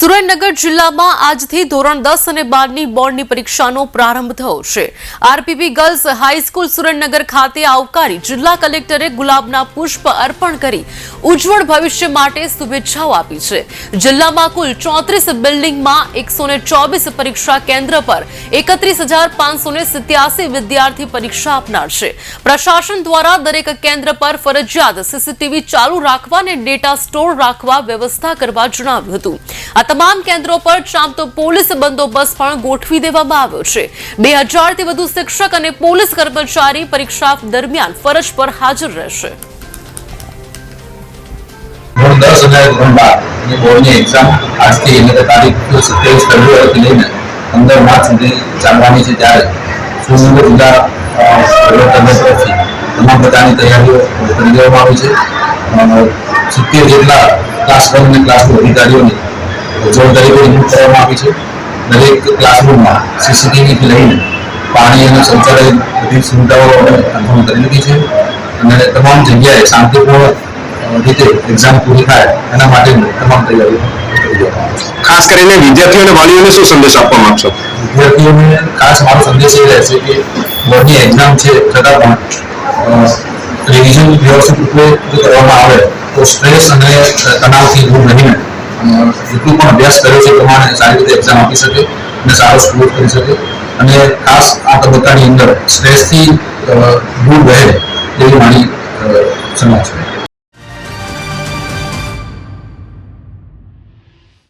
સુરેન્દ્રનગર જિલ્લામાં આજથી ધોરણ દસ અને બારની બોર્ડની પરીક્ષાનો પ્રારંભ થયો છે. આરપીપી ગર્લ્સ હાઈસ્કૂલ સુરેન્દ્રનગર ખાતે આવકારી જિલ્લા કલેક્ટરે ગુલાબના પુષ્પ અર્પણ કરી ઉજ્જવળ ભવિષ્ય માટે શુભેચ્છાઓ આપી છે. જિલ્લામાં કુલ ચોત્રીસ બિલ્ડિંગમાં એકસો પરીક્ષા કેન્દ્ર પર એકત્રીસ વિદ્યાર્થી પરીક્ષા આપનાર છે. પ્રશાસન દ્વારા દરેક કેન્દ્ર પર ફરજિયાત સીસીટીવી ચાલુ રાખવા અને ડેટા સ્ટોર રાખવા વ્યવસ્થા કરવા જણાવ્યું હતું. તમામ કેન્દ્રો પર ચાંપતો પોલીસ બંદોબસ્ત પણ ગોઠવી દેવામાં આવ્યો છે. બે હજારથી વધુ શિક્ષક અને પોલીસ કર્મચારી પરીક્ષા દરમિયાન ફરજ પર હાજર રહેશે. દસ હજાર ધોરણ બાર બોર્ડની એક્ઝામ આજથી એટલે તારીખ સત્યાવીસ ફેબ્રુઆરીથી લઈને પંદર માર્ચ સુધી ચાલવાની છે ત્યારે સુસંગત તંત્ર તરફથી તમામ પ્રકારની તૈયારીઓ કરી દેવામાં આવી છે. સિત્તેર જેટલા ક્લાસ વન અને ક્લાસ ટુ અધિકારીઓની જવાબદારી નિમણૂક કરવામાં આવી છે. દરેક ક્લાસરૂમમાં સીસીટીવીથી લઈને પાણી અને શૌચાલય બધી સુવિધાઓ અનુભવ કરી લીધી છે. અને તમામ જગ્યાએ શાંતિપૂર્ણ રીતે એક્ઝામ પૂરી થાય એના માટેની તમામ તૈયારીઓ ખાસ કરીને વિદ્યાર્થીઓ અને વાલીઓને શું સંદેશ આપવા માંગશો? વિદ્યાર્થીઓને ખાસ મારો સંદેશ એ રહેશે કે બોર્ડની એક્ઝામ છે છતાં પણ રિવિઝન વ્યવસ્થિત રૂપે કરવામાં આવે તો સ્ટ્રેસ અને તણાવથી દૂર રહીને જેટલું પણ અભ્યાસ કર્યો છે પ્રમાણે સારી રીતે એક્ઝામ આપી શકે, અને સારો સ્કોર કરી શકે. અને ખાસ આ તબક્કાની અંદર સ્ટ્રેસથી દૂર રહે તેવી મારી સલાહ છે.